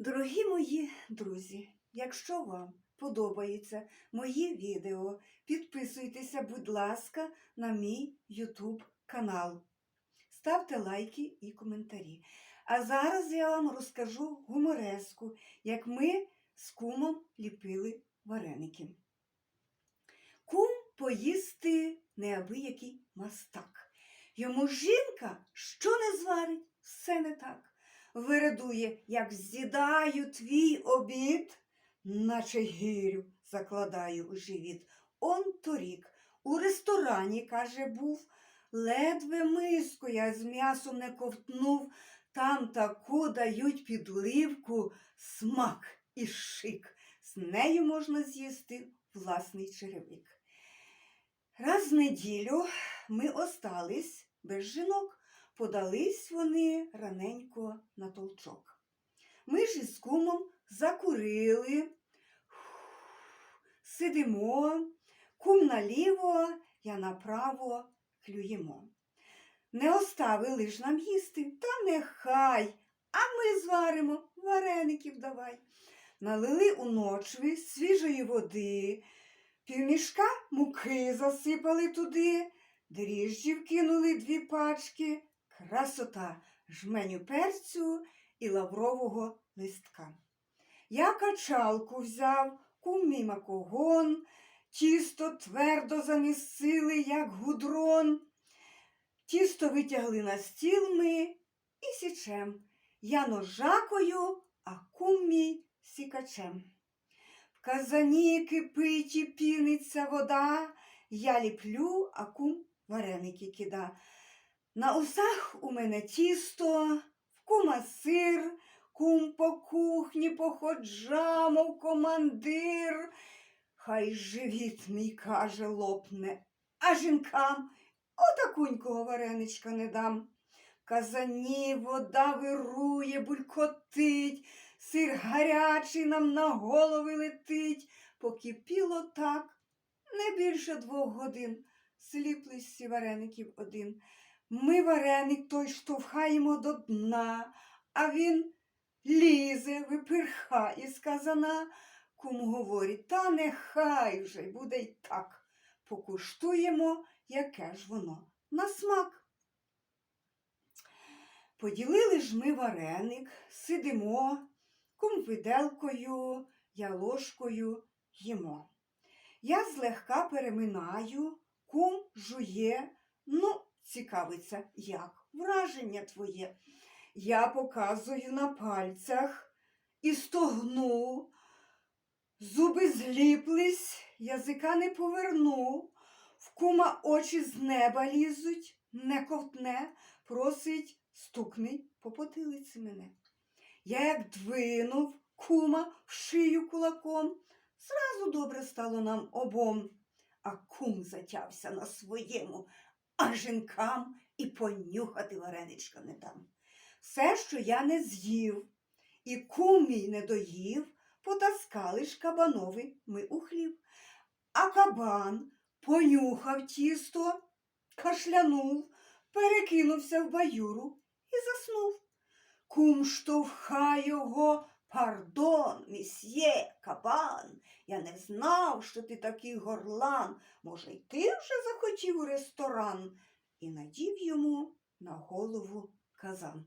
Дорогі мої друзі, якщо вам подобаються мої відео, підписуйтеся, будь ласка, на мій YouTube канал. Ставте лайки і коментарі. А зараз я вам розкажу гумореску, як ми з кумом ліпили вареники. Кум поїсти неабиякий мастак. Йому жінка що не зварить, все не так. Вирадує, як з'їдаю твій обід, наче гірю закладаю у живіт. Он торік у ресторані, каже, був, ледве миску я з м'ясом не ковтнув, там таку дають підливку, смак і шик. З нею можна з'їсти власний черевик. Раз в неділю ми остались без жінок. Подались вони раненько на толчок. Ми ж із кумом закурили, сидимо, кум наліво, я направо клюємо. Не оставили ж нам їсти, та нехай, а ми зваримо вареників давай. Налили у ночви свіжої води, півмішка муки засипали туди, дріжджів кинули дві пачки красота жменю перцю і лаврового листка. Я качалку взяв, кум мій макогон, тісто твердо замісили, як гудрон. Тісто витягли на стіл ми і січем. Я ножакою, а кум мій сікачем. В казані кипить і піниться вода, я ліплю, а кум вареники кида. На усах у мене тісто, в кума сир, кум по кухні походжа, мов командир. Хай живіт мій каже лопне, а жінкам отакунького вареничка не дам. Казані вода вирує, булькотить, сир гарячий нам на голови летить. Покипіло так не більше двох годин. Сліплись всі вареників один. Ми вареник той штовхаємо до дна, а він лізе, випирхає з казана. Кум говорить, та нехай вже буде й так. Покуштуємо, яке ж воно на смак. Поділили ж ми вареник, сидимо, кум виделкою, я ложкою їмо. Я злегка переминаю, кум жує, ну, цікавиться, як враження твоє. Я показую на пальцях і стогну, зуби зліплись, язика не поверну, в кума очі з неба лізуть, не ковтне, просить стукни по потилиці мене. Я як двинув кума в шию кулаком, зразу добре стало нам обом, а кум затявся на своєму, а жінкам і понюхати вареничка не дам. Все, що я не з'їв, і кум мій не доїв, потаскали ж кабанови ми у хлів. А кабан понюхав тісто, кашлянув, перекинувся в баюру і заснув. Кум штовха його, пардон, місьє, кабан. Я не знав, що ти такий горлан. Може, й ти вже захотів у ресторан? І надів йому на голову казан.